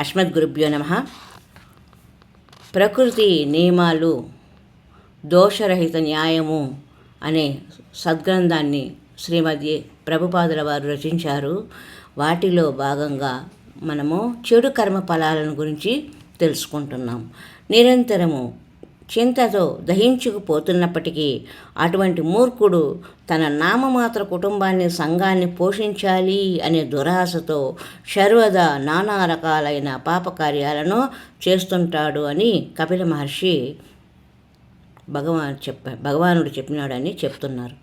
అస్మద్గురుభ్యో నమ. ప్రకృతి నియమాలు దోషరహిత న్యాయము అనే సద్గ్రంథాన్ని శ్రీమతి ప్రభుపాదుల వారు రచించారు. వాటిలో భాగంగా మనము చెడు కర్మ ఫలాలను గురించి తెలుసుకుంటున్నాం. నిరంతరము చింతతో దహించుకుపోతున్నప్పటికీ అటువంటి మూర్ఖుడు తన నామమాత్ర కుటుంబాన్ని సంఘాన్ని పోషించాలి అనే దురాశతో సర్వదా నానా రకాలైన పాపకార్యాలను చేస్తుంటాడు అని కపిల మహర్షి భగవాన్ చెప్ప భగవానుడు చెప్పినాడని చెప్తున్నారు.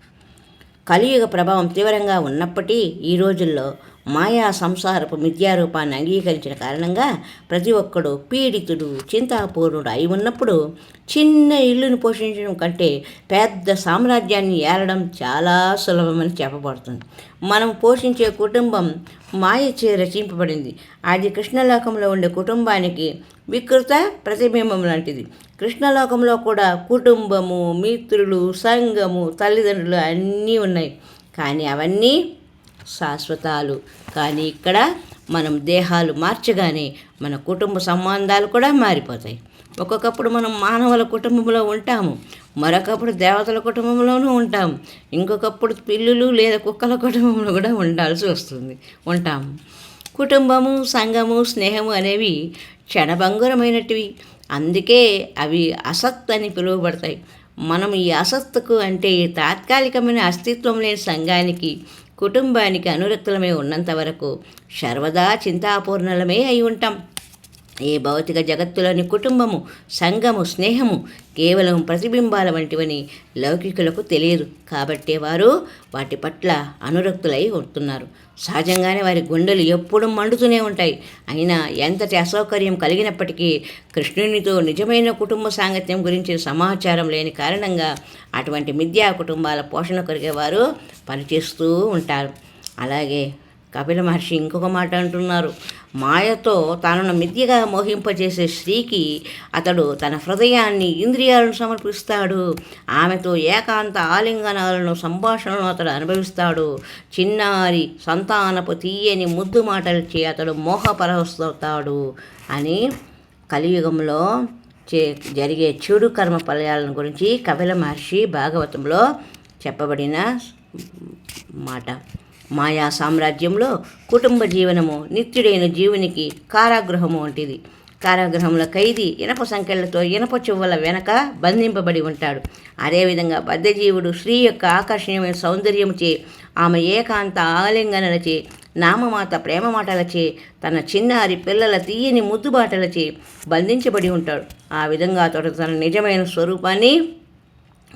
కలియుగ ప్రభావం తీవ్రంగా ఉన్నప్పటికీ ఈ రోజుల్లో మాయా సంసారపు మిథ్యారూపాన్ని అంగీకరించిన కారణంగా ప్రతి ఒక్కడు పీడితుడు చింతాపూర్ణుడు అయి ఉన్నప్పుడు చిన్న ఇల్లును పోషించడం కంటే పెద్ద సామ్రాజ్యాన్ని ఏలడం చాలా సులభమని చెప్పబడుతుంది. మనం పోషించే కుటుంబం మాయచే రచింపబడింది. అది కృష్ణలోకంలో ఉండే కుటుంబానికి వికృత ప్రతిబింబం లాంటిది. కృష్ణలోకంలో కూడా కుటుంబము మిత్రులు సంఘము తల్లిదండ్రులు అన్నీ ఉన్నాయి. కానీ అవన్నీ శాశ్వతాలు. కానీ ఇక్కడ మనం దేహాలు మార్చగానే మన కుటుంబ సంబంధాలు కూడా మారిపోతాయి. ఒక్కొక్కప్పుడు మనం మానవుల కుటుంబంలో ఉంటాము. మరొకప్పుడు దేవతల కుటుంబంలోనూ ఉంటాము. ఇంకొకప్పుడు పిల్లులు లేదా కుక్కల కుటుంబంలో కూడా ఉండాల్సి వస్తుంది. ఉంటాము కుటుంబము సంఘము స్నేహము అనేవి క్షణభంగురమైనటివి. అందుకే అవి అసత్ అని పిలువబడతాయి. మనం ఈ అసత్తుకు అంటే ఈ తాత్కాలికమైన అస్తిత్వం లేని సంఘానికి కుటుంబానికి అనురక్తులమే ఉన్నంత వరకు సర్వదా చింతాపూర్ణలమే అయి ఉంటాం. ఈ భౌతిక జగత్తులోని కుటుంబము సంఘము స్నేహము కేవలం ప్రతిబింబాల వంటివని లౌకికులకు తెలియదు. కాబట్టే వారు వాటి పట్ల అనురక్తులై ఉంటున్నారు. సహజంగానే వారి గుండెలు ఎప్పుడూ మండుతూనే ఉంటాయి. అయినా ఎంతటి అసౌకర్యం కలిగినప్పటికీ కృష్ణునితో నిజమైన కుటుంబ సాంగత్యం గురించి సమాచారం లేని కారణంగా అటువంటి మిథ్యా కుటుంబాల పోషణ కొరిగే వారు పనిచేస్తూ ఉంటారు. అలాగే కపిల మహర్షి ఇంకొక మాట అంటున్నారు. మాయతో తనను మిథ్యగా మోహింపజేసే స్త్రీకి అతడు తన హృదయాన్ని ఇంద్రియాలను సమర్పిస్తాడు. ఆమెతో ఏకాంత ఆలింగనాలను సంభాషణను అతడు అనుభవిస్తాడు. చిన్నారి సంతానపు తీయని ముద్దు మాటలచే అతడు మోహపరవస్తాడు అని కలియుగంలో చే జరిగే చెడు కర్మ ఫలాలను గురించి కపిల మహర్షి భాగవతంలో చెప్పబడిన మాట. మాయా సామ్రాజ్యంలో కుటుంబ జీవనము నిత్యుడైన జీవునికి కారాగృహము వంటిది. కారాగృహంలో ఖైదీ ఇనప సంఖ్యలతో ఇనప చువ్వల వెనక బంధింపబడి ఉంటాడు. అదేవిధంగా బద్ధజీవుడు స్త్రీ యొక్క ఆకర్షణీయమైన సౌందర్యముచే ఆమె ఏకాంత ఆలింగనలచే నామమాత ప్రేమ మాటలచే తన చిన్నారి పిల్లల తీయని ముద్దుబాటలచే బంధించబడి ఉంటాడు. ఆ విధంగా అతడు తన నిజమైన స్వరూపాన్ని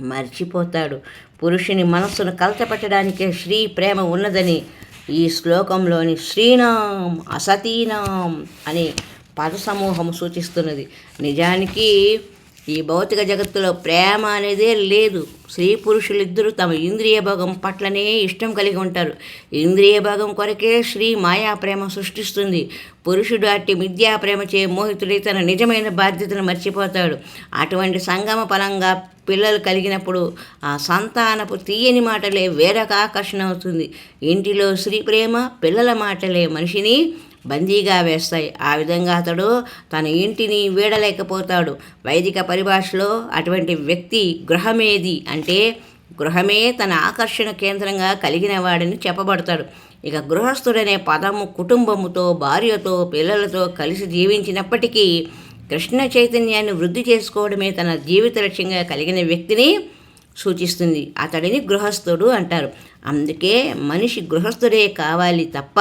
మర్చిపోతాడు. పురుషుని మనస్సును కలతపెట్టడానికే శ్రీ ప్రేమ ఉన్నదని ఈ శ్లోకంలోని శ్రీనాం అసతీనాం అనే పద సమూహం సూచిస్తున్నది. నిజానికి ఈ భౌతిక జగత్తులో ప్రేమ అనేదే లేదు. స్త్రీ పురుషులిద్దరూ తమ ఇంద్రియ భాగం పట్లనే ఇష్టం కలిగి ఉంటారు. ఇంద్రియ భాగం కొరకే శ్రీ మాయా ప్రేమ సృష్టిస్తుంది. పురుషుడు అట్టి మిథ్యా ప్రేమచే మోహితుడై తన నిజమైన బాధ్యతను మర్చిపోతాడు. అటువంటి సంగమ ఫలంగా పిల్లలు కలిగినప్పుడు ఆ సంతానపు తీయని మాటలే వేరొక ఆకర్షణ అవుతుంది. ఇంటిలో స్త్రీ ప్రేమ పిల్లల మాటలే మనిషిని బందీగా వేస్తాయి. ఆ విధంగా అతడు తన ఇంటిని వీడలేకపోతాడు. వైదిక పరిభాషలో అటువంటి వ్యక్తి గృహమేది అంటే గృహమే తన ఆకర్షణ కేంద్రంగా కలిగిన వాడని చెప్పబడతాడు. ఇక గృహస్థుడనే పదము కుటుంబముతో భార్యతో పిల్లలతో కలిసి జీవించినప్పటికీ కృష్ణ చైతన్యాన్ని వృద్ధి చేసుకోవడమే తన జీవిత లక్ష్యంగా కలిగిన వ్యక్తిని సూచిస్తుంది. అతడిని గృహస్థుడు అంటారు. అందుకే మనిషి గృహస్థుడే కావాలి తప్ప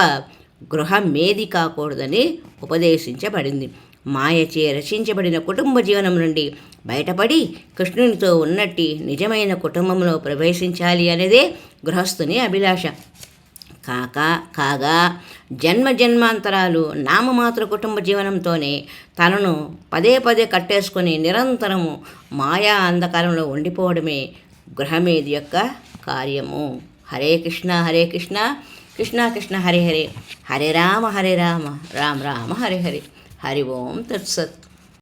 గృహమేది కాకూడదని ఉపదేశించబడింది. మాయచే రచించబడిన కుటుంబ జీవనం నుండి బయటపడి కృష్ణునితో ఉన్నట్టి నిజమైన కుటుంబంలో ప్రవేశించాలి అనేదే గృహస్థుని అభిలాష. కాక కాగా జన్మ జన్మాంతరాలు నామమాత్ర కుటుంబ జీవనంతోనే తనను పదే పదే కట్టేసుకుని నిరంతరము మాయా అంధకారంలో ఉండిపోవడమే గృహమేది యొక్క కార్యము. హరే కృష్ణ హరే కృష్ణ కృష్ణ కృష్ణ హరే హరే. హరే రామ హరే రామ. రామ రామ హరే హరే. హరి ఓం తత్సత్.